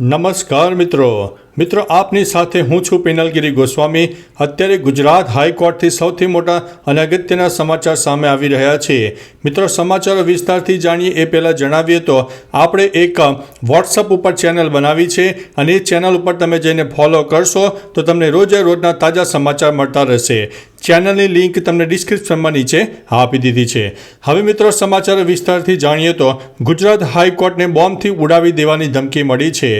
નમસ્કાર મિત્રો. મિત્રો, આપની સાથે હું છું પિનલગીરી ગોસ્વામી. અત્યારે ગુજરાત હાઈકોર્ટથી સૌથી મોટા અને અગત્યના સમાચાર સામે આવી રહ્યા છે. મિત્રો, સમાચારો વિસ્તારથી જાણીએ એ પહેલાં જણાવીએ તો, આપણે એક વોટ્સઅપ ઉપર ચેનલ બનાવી છે અને એ ચેનલ ઉપર તમે જઈને ફોલો કરશો તો તમને રોજે રોજના તાજા સમાચાર મળતા રહેશે. ચેનલની લિંક તમને ડિસ્ક્રિપ્શનમાં નીચે આપી દીધી છે. હવે મિત્રો, સમાચાર વિસ્તારથી જાણીએ તો, ગુજરાત હાઈકોર્ટને બોમ્બથી ઉડાવી દેવાની ધમકી મળી છે.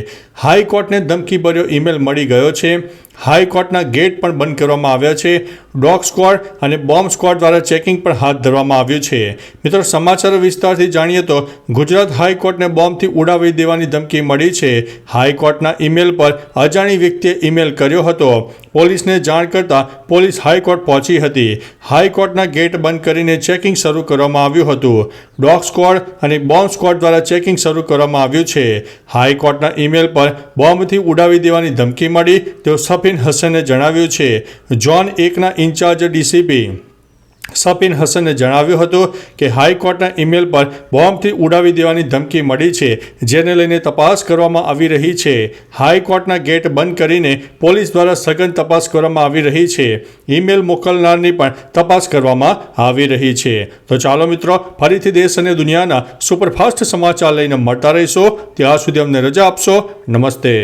હાઈકોર્ટને ધમકી ભર્યો ઈમેલ મળી ગયો છે. હાઈકોર્ટના ગેટ પણ બંધ કરવામાં આવ્યા છે. ડોગ સ્ક્વોડ અને બોમ્બ સ્ક્વોડ દ્વારા ચેકિંગ પણ હાથ ધરવામાં આવ્યું છે. મિત્રો, સમાચાર વિસ્તારથી જાણીએ તો ગુજરાત હાઈકોર્ટને બોમ્બથી ઉડાવી દેવાની ધમકી મળી છે. હાઈકોર્ટના ઈમેલ પર અજાણી વ્યક્તિએ ઈમેલ કર્યો હતો. પોલીસને જાણ કરતાં પોલીસ હાઈકોર્ટ પહોંચી હતી. હાઈકોર્ટના ગેટ બંધ કરીને ચેકિંગ શરૂ કરવામાં આવ્યું હતું. ડોગ સ્ક્વોડ અને બોમ્બ સ્ક્વોડ દ્વારા ચેકિંગ શરૂ કરવામાં આવ્યું છે. હાઈકોર્ટના ઈમેલ પર બોમ્બથી ઉડાવી દેવાની ધમકી મળી. તેઓ સફીન હસને જણાવ્યું છે જોન એકના ઇન્ચાર્જ ડીસીપી. સફીન હસને જણાવ્યું હતું કે, હાઈકોર્ટના ઈમેલ પર બોમ્બથી ઉડાવી દેવાની ધમકી મળી છે, જેને લઈને તપાસ કરવામાં આવી રહી છે. હાઈકોર્ટના ગેટ બંધ કરીને પોલીસ દ્વારા સઘન તપાસ કરવામાં આવી રહી છે. ઈમેલ મોકલનારની પણ તપાસ કરવામાં આવી રહી છે. તો ચાલો મિત્રો, ફરીથી દેશ અને દુનિયાના સુપરફાસ્ટ સમાચાર લઈને મળતા રહીશો. ત્યાં સુધી અમને રજા આપશો. નમસ્તે.